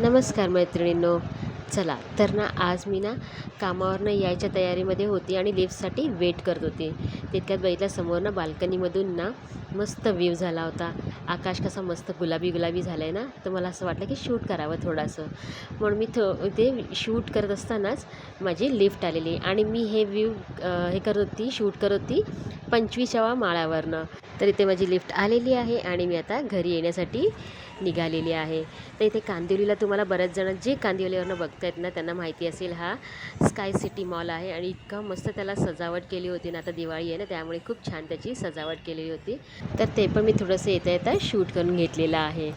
नमस्कार मैत्रिणींनो. चला तर ना आज मी ना कामावरनं यायच्या तयारीमध्ये होती आणि लिफ्टसाठी वेट करत होती. तितक्यात बघितलं समोर ना बाल्कनीमधून ना मस्त व्ह्यू झाला होता. आकाश कसा मस्त गुलाबी गुलाबी झाला आहे ना तर मला असं वाटलं की शूट करावं थोडंसं. म्हणून मी थो ते शूट करत असतानाच माझी लिफ्ट आलेली आणि मी हे व्ह्यू हे करत होती शूट करत होती पंचवीसावा माळ्यावरनं. तर इथे माझी लिफ्ट आलेली आहे आणि मी आता घरी येण्यासाठी निघालेली आहे. तर इथे कांदिवलीला तुम्हाला बऱ्याच जण जे कांदिवलीवरनं बघतायत ना त्यांना माहिती असेल हा स्काय सिटी मॉल आहे आणि इतका मस्त त्याला सजावट केली होती ना आता दिवाळी आहे ना त्यामुळे खूप छान त्याची सजावट केलेली होती. तर ते पण मी थोडंसं येता येता शूट करून घेतलेलं आहे.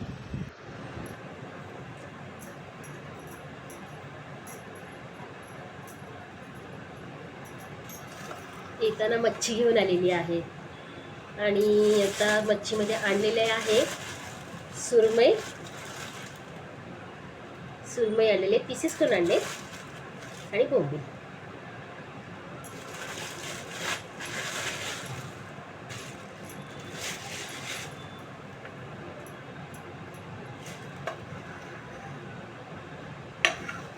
येताना मच्छी घेऊन आलेली आहे. आणि आता मच्छीमध्ये आणलेले आहे सुरमई. सुरमई आणलेले पीसेस करून आणले आणि बोंबील.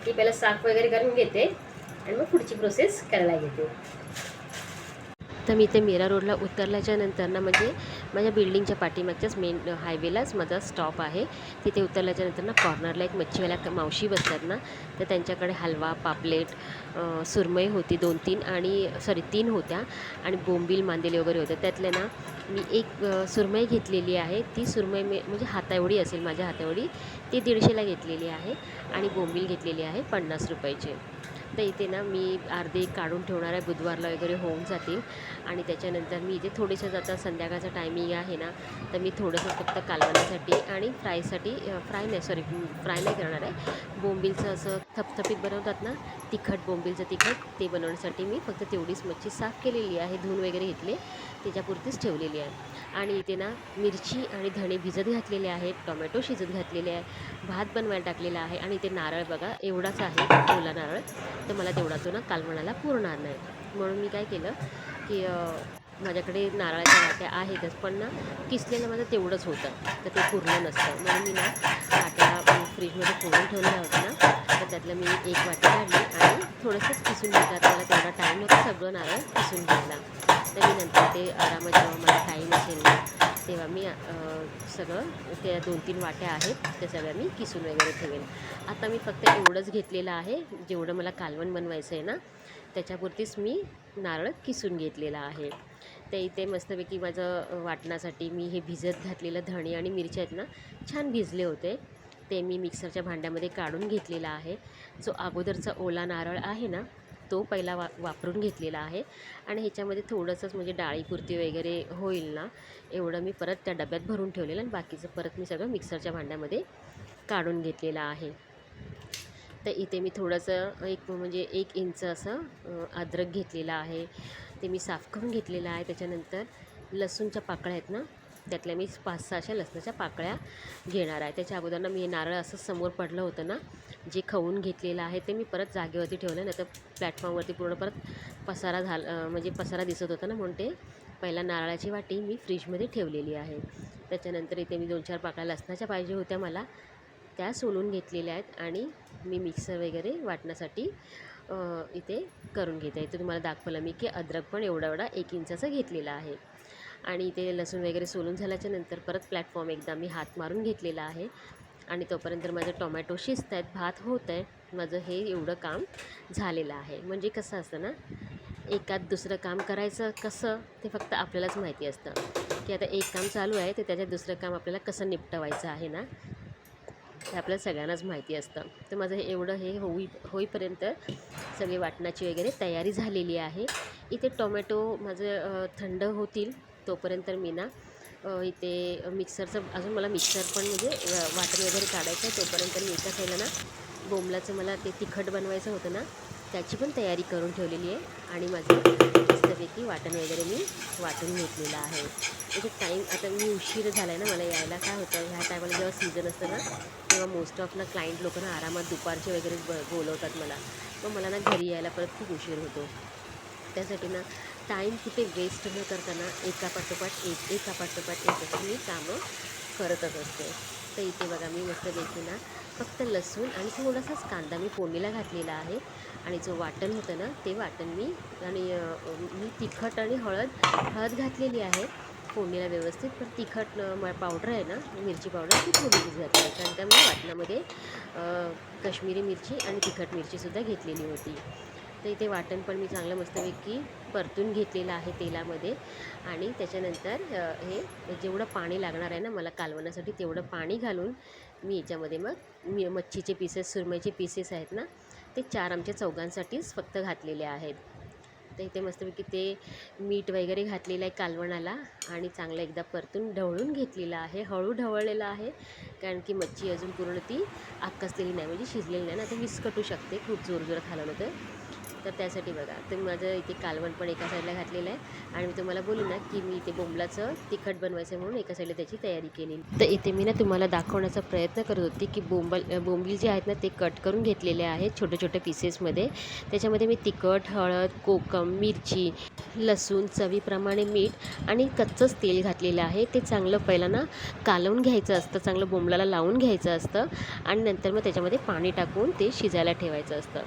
ती पहिला साफ वगैरे करून घेते आणि मग पुढची प्रोसेस करायला घेते. तर मी ते मीरा रोडला उतरल्याच्या नंतर ना म्हणजे माझ्या बिल्डिंगच्या पाठीमागच्याच मेन हायवेलाच माझा स्टॉप आहे. तिथे उतरल्याच्यानंतर ना कॉर्नरला एक मच्छीवाल्या मावशी बसतात ना तर त्यांच्याकडे हलवा पापलेट सुरमई होती दोन तीन आणि सॉरी तीन होत्या आणि बोंबील मांदेले वगैरे होते. त्यातल्या ना मी एक सुरमई घेतलेली आहे. ती सुरमई मी म्हणजे हातावडी असेल माझ्या हातावडी ती दीडशेला घेतलेली आहे आणि बोंबील घेतलेली आहे पन्नास रुपयाचे. तर इथे ना मी अर्धे काढून ठेवणार आहे बुधवारला वगैरे होऊन जातील. आणि त्याच्यानंतर मी इथे थोडेसं आता संध्याकाळचा टायमिंग आहे ना तर मी थोडंसं फक्त कालवण्यासाठी आणि फ्रायसाठी फ्राय नाही सॉरी फ्राय नाही करणार आहे. बोंबीलचं असं थपथपीत बनवतात ना तिखट बोंबीलचं तिखट ते बनवण्यासाठी मी फक्त तेवढीच मच्छी साफ केलेली आहे धुवून वगैरे घेतले त्याच्यापुरतीच ठेवलेली आहे. आणि इथे ना मिरची आणि धणे भिजत घातलेले आहेत टोमॅटो शिजत घातलेले आहे भात बनवायला टाकलेला आहे. आणि इथे नारळ बघा एवढाच आहे ओला नारळ. तर मला तेवढा तो ना कालवणाला पुरणार नाही. म्हणून मी काय केलं की माझ्याकडे नारळाच्या वाट्या आहेतच पण ना किसलेलं माझं तेवढंच होतं. तर ते पूर्ण नसतं. म्हणून मी ना वाट्या फ्रीजमध्ये पुरून ठेवलेल्या होत्या. ना तर त्यातलं मी एक वाटी काढली आणि थोडंसंच किसून घेतात मला तेवढा टाईम होता सगळं नारळ किसून घेतला तर मी नंतर ते आरामात जेव्हा मला टाईम असेल ना तेव्हा मी सगळं त्या दोन तीन वाट्या आहेत त्या सगळ्या मी किसून वगैरे ठेवेन. आता मी फक्त एवढंच घेतलेलं आहे जेवढं मला कालवण बनवायचं आहे ना त्याच्यापुरतीच मी नारळ किसून घेतलेला आहे. ते इथे मस्तपैकी माझं वाटण्यासाठी मी हे भिजत घातलेलं धणे आणि मिरच्या आहेत ना छान भिजले होते. ते मी मिक्सरच्या भांड्यामध्ये काढून घेतलेला आहे. जो अगोदरचा ओला नारळ आहे ना तो पहिला वा वापरून घेतलेला आहे. आणि ह्याच्यामध्ये थोडंसंच म्हणजे डाळीपुरती वगैरे होईल ना एवढं मी परत त्या डब्यात भरून ठेवलेलं आणि बाकीचं परत मी सगळं मिक्सरच्या भांड्यामध्ये काढून घेतलेलं आहे. तर इथे मी थोडंसं एक म्हणजे एक इंच असं अद्रक घेतलेलं आहे. ते मी साफ करून घेतलेलं आहे. त्याच्यानंतर लसूणच्या पाकळ्या आहेत ना त्यातल्या मी पाच सहा अशा लसणाच्या पाकळ्या घेणार आहे. त्याच्या अगोदर ना मी हे नारळ असं समोर पडलं होतं ना जे खाऊन घेतलेलं आहे ते मी परत जागेवरती ठेवलं नाही तर प्लॅटफॉर्मवरती पूर्ण परत पसारा झाला म्हणजे पसारा दिसत होता ना म्हणून ते पहिला नारळाची वाटी मी फ्रीजमध्ये ठेवलेली आहे. त्याच्यानंतर इथे मी दोन चार पाकळ्या लसणाच्या पाहिजे होत्या मला त्या सोलून घेतलेल्या आहेत आणि मी मिक्सर वगैरे वाटण्यासाठी इथे करून घेते. इथे तुम्हाला दाखवलं मी की अद्रक पण एवढा एवढा एक इंचाचा घेतलेला आहे. आणि ते लसूण वगैरे सोलून झाल्याच्यानंतर परत प्लॅटफॉर्म एकदा मी हात मारून घेतलेला आहे. आणि तोपर्यंत माझं टोमॅटो शिजत आहेत भात होत आहे माझं हे एवढं काम झालेलं आहे. म्हणजे कसं असतं ना एकात दुसरं काम करायचं कसं ते फक्त आपल्यालाच माहिती असतं. की आता एक काम चालू आहे ते त्याच्यात दुसरं काम आपल्याला कसं निपटवायचं आहे ना हे आपल्याला सगळ्यांनाच माहिती असतं. तर माझं हे एवढं हे होई होईपर्यंत सगळी वाटणाची वगैरे तयारी झालेली आहे. इथे टोमॅटो माझं थंड होतील. तोपर्यंत मी ना इथे मिक्सरचं अजून मला मिक्सर पण म्हणजे वाटण वगैरे काढायचं आहे तोपर्यंत मी एका साईडला ना बोंबलाचं मला ते तिखट बनवायचं होतं ना त्याची पण तयारी करून ठेवलेली आहे आणि माझं मस्तपैकी वाटण वगैरे मी वाटून घेतलेलं आहे. म्हणजे टाईम आता मी उशीर झाला आहे ना मला यायला काय होतं ह्या टायमाला जेव्हा सीझन असतं ना तेव्हा मोस्ट ऑफ ना क्लायंट लोक ना आरामात दुपारचे वगैरे ब बोलवतात मला. मग मला ना घरी यायला परत खूप उशीर होतो. त्यासाठी ना टाईम कुठे वेस्ट न करताना एका पाठोपाठ एक एका पाठोपाठ एक अशी मी कामं करतच असते. तर इथे बघा मी मस्तपैकी ना फक्त लसूण आणि थोडासाच कांदा मी फोडणीला घातलेला आहे. आणि जो वाटण होतं ना ते वाटण मी आणि मी तिखट आणि हळद हळद घातलेली आहे. फोडणीला व्यवस्थित पण तिखट म- पावडर आहे ना मिरची पावडर ती थोडीशीच घातली. कारण त्यामुळे मी वाटणामध्ये काश्मिरी काश्मीरी मिरची आणि तिखट मिरचीसुद्धा घेतलेली होती. तर इथे वाटण पण मी चांगलं मस्तपैकी परतून घेतलेलं आहे तेलामध्ये. आणि त्याच्यानंतर हे जेवढं पाणी लागणार आहे ना मला कालवण्यासाठी तेवढं पाणी घालून मी याच्यामध्ये मग मी मच्छीचे पीसेस सुरमईचे पीसेस आहेत ना ते चार आमच्या चौघांसाठीच फक्त घातलेले आहेत. तर इथे मस्तपैकी ते मीठ वगैरे घातलेलं आहे कालवणाला आणि चांगलं एकदा परतून ढवळून घेतलेलं आहे. हळू ढवळलेलं आहे कारण की मच्छी अजून पूर्ण ती आकसलेली नाही म्हणजे शिजलेली नाही ना तर विस्कटू शकते खूप जोरजोरात हलवलं तर तर त्यासाठी बघा तर माझं इथे कालवण पण एका साईडला घातलेलं आहे. आणि मी तुम्हाला बोलू ना की मी इथे बोंबलाचं तिखट बनवायचं म्हणून एका साईडला त्याची तयारी केली तर इथे मी ना तुम्हाला दाखवण्याचा प्रयत्न करत होती की बोंबल बोंबील जे आहेत ना ते कट करून घेतलेले आहेत छोटे छोटे पीसेसमध्ये त्याच्यामध्ये मी तिखट हळद कोकम मिरची लसूण चवीप्रमाणे मीठ आणि कच्चंच तेल घातलेलं आहे. ते चांगलं पहिला ना कालवून घ्यायचं असतं चांगलं बोंबलाला लावून घ्यायचं असतं आणि नंतर मग त्याच्यामध्ये पाणी टाकून ते शिजायला ठेवायचं असतं.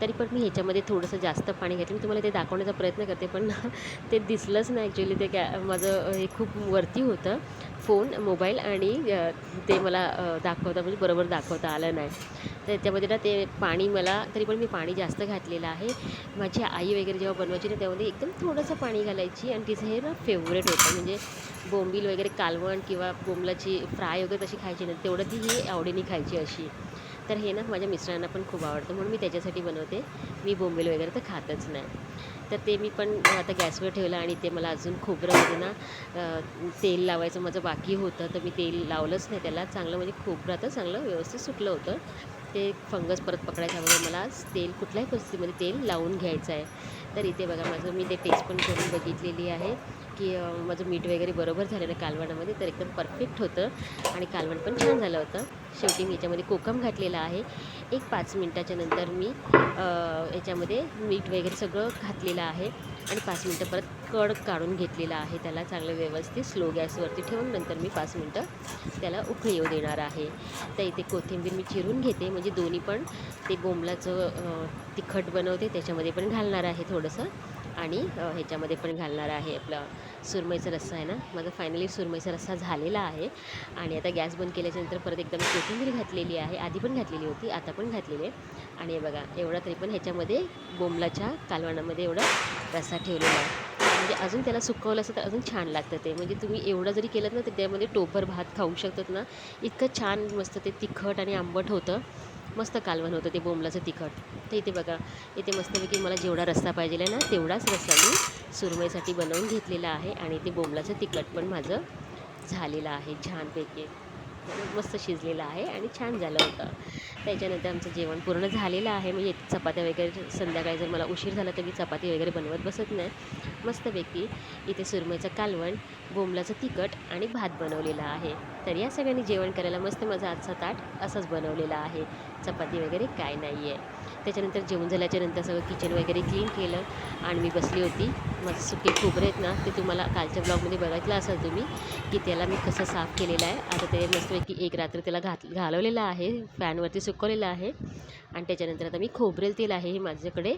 तरी पण मी ह्याच्यामध्ये थोडं थोडंसं जास्त पाणी घातलं. मी तुम्हाला ते दाखवण्याचा प्रयत्न करते पण ते दिसलंच नाही ॲक्च्युली ते कॅ माझं हे खूप वरती होतं फोन मोबाईल आणि ते मला दाखवता म्हणजे बरोबर दाखवता आलं नाही. तर त्याच्यामध्ये ना ते पाणी मला तरी पण मी पाणी जास्त घातलेलं आहे. माझी आई वगैरे जेव्हा बनवायची ना त्यामध्ये एकदम थोडंसं पाणी घालायची आणि तिचं हे ना फेवरेट होतं. म्हणजे बोंबील वगैरे कालवण किंवा बोंबलाची फ्राय वगैरे तशी खायची नाही तेवढं ती ही आवडीने खायची अशी. तर हे ना माझ्या मिस्टरांना पण खूप आवडतं म्हणून मी त्याच्यासाठी बनवते. मी बोंबील वगैरे तर खातच नाही. तर ते मी पण आता गॅसवर ठेवलं आणि ते मला अजून खोबरंमध्ये ना तेल लावायचं माझं बाकी होतं. तर मी तेल लावलंच नाही त्याला. चांगलं म्हणजे खोबरं तर चांगलं व्यवस्थित सुटलं होतं. ते फंगस परत पकडायचा अगोदर मला तेल कुठल्याही परिस्थितीमध्ये तेल लावून घ्यायचं आहे. तर इथे बघा माझं मी ते टेस्ट पण करून बघितलेली आहे. की माझं मीठ वगैरे बरोबर झालेलं कालवणामध्ये तर एकदम परफेक्ट होतं आणि कालवण पण छान झालं होतं. शेवटी मी याच्यामध्ये कोकम घातलेला आहे. एक पाच मिनटाच्या नंतर मी याच्यामध्ये मीठ वगैरे सगळं घातलेलं आहे आणि पाच मिनटं परत कड काढून घेतलेला आहे. त्याला चांगलं व्यवस्थित स्लो गॅसवरती ठेवून नंतर मी पाच मिनटं त्याला उकळी येऊ देणार आहे. तर इथे कोथिंबीर मी चिरून घेते. म्हणजे दोन्ही पण ते बोंबलाचं तिखट बनवते. त्याच्यामध्ये पण घालणार आहे थोडंसं. आणि ह्याच्यामध्ये पण घालणार आहे आपलं सुरमईचा रस्सा आहे ना? माझा फायनली सुरमईचा रस्सा झालेला आहे. आणि आता गॅस बंद केल्याच्यानंतर परत एकदा मी कोथिंबीर घातलेली आहे. आधी पण घातलेली होती आता पण घातलेली आहे. आणि बघा एवढा तरी पण ह्याच्यामध्ये बोंबलाच्या कालवणामध्ये एवढा रस्सा ठेवलेला आहे. म्हणजे अजून त्याला सुकवलं असं तर अजून छान लागतं ते. म्हणजे तुम्ही एवढं जरी केलं ना तर त्यामध्ये टोपर भात खाऊ शकतात ना. इतकं छान मस्त ते तिखट आणि आंबट होतं. मस्त कालवण होतं ते बोंबलाचं तिखट. तर इथे बघा इथे मस्तपैकी मला जेवढा रस्सा पाहिजे आहे ना तेवढाच रस्सा मी सुरमईसाठी बनवून घेतलेला आहे. आणि ते बोंबलाचं तिखट पण माझं झालेलं आहे छानपैकी. मस्त शिजलेलं आहे आणि छान झालं होतं. त्याच्यानंतर आमचं जेवण पूर्ण झालेलं आहे. म्हणजे चपात्या वगैरे संध्याकाळी जर मला उशीर झाला तर मी चपाती वगैरे बनवत बसत नाही. मस्तपैकी इथे सुरमईचं कालवण बोंबलाचं तिखट आणि भात बनवलेला आहे. तर या सगळ्यांनी जेवण करायला मस्त माझा आजचा ताट असंच बनवलेला आहे. चपाती वगैरे काय नाही आहे त्याच्यानंतर जेवण झाल्याच्यानंतर सगळं किचन वगैरे क्लीन केलं आणि मी बसली होती. माझं सुके खोबरे आहेत ना ते तुम्हाला कालच्या ब्लॉगमध्ये बघितलं असाल तुम्ही की त्याला मी कसं साफ केलेलं आहे. आता ते मस्तपैकी एक रात्र त्याला घात घालवलेलं आहे फॅनवरती सुकवलेलं आहे. आणि त्याच्यानंतर आता मी खोबरेल तेल आहे हे माझ्याकडे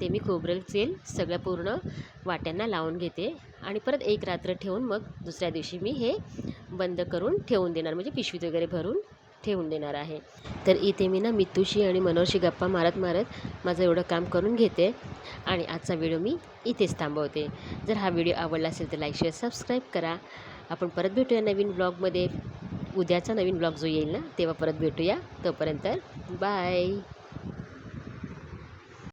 ते मी खोबरेल तेल सगळं पूर्ण वाट्यांना लावून घेते. आणि परत एक रात्र ठेवून मग दुसऱ्या दिवशी मी हे बंद करून ठेवून देणार म्हणजे पिशवीत वगैरे भरून. ठेवून देणार आहे. तर इथे मी ना मितूशी आणि मनोरशी गप्पा मारत मारत माझं एवढं काम करून घेते आणि आजचा व्हिडिओ मी इथेच थांबवते. जर हा व्हिडिओ आवडला असेल तर लाईक शेअर सबस्क्राईब करा. आपण परत भेटूया नवीन ब्लॉगमध्ये. उद्याचा नवीन ब्लॉग जो येईल ना तेव्हा परत भेटूया. तोपर्यंत बाय.